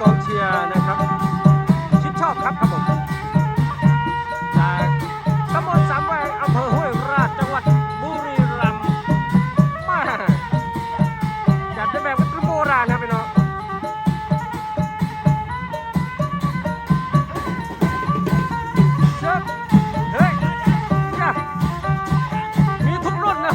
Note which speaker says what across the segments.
Speaker 1: กองเชียร์นะครับชื่นชอบครับครับผมจากตำบลสามแวงอำเภอห้วยราชจังหวัดบุรีรัมย์มาจัดได้แบบวัตถุโบราณนะพี่น้องเฮ้ยมีทุกรุ่นนะ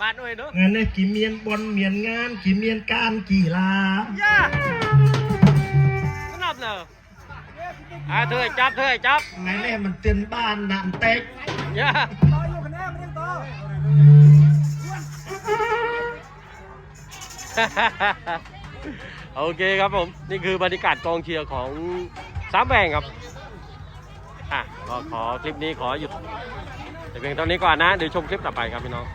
Speaker 1: บผมถ้าถ่ายจากด้านหลังอะโอ้โหเรียบร้อยกันเองไอ้เกียร์เปลี่ยนละออเอ้ยเอ้ยยังหน้าบองกีตาร์ไงเกียร์เปลี่ยนบ้านย่าบ้านด้วยเนอะง
Speaker 2: านเนี่ยกี่เมียนบอลเมียนงานกี่เมียนการกี่ลา
Speaker 1: ย่าสนับเนอะอ่าเธอจับเธอจับ
Speaker 2: ไงเนี่ยมันเตือนบ้านน้ำเต็ก
Speaker 1: ย่าโอเคครับผม นี่คือบรรยากาศกองเชียร์ของสามแบงครับอะก็ขอคลิปนี้ขอหยุดแต่เพียงเท่านี้ก่อนนะ เดี๋ยวชมคลิปต่อไปครับพี่น้อง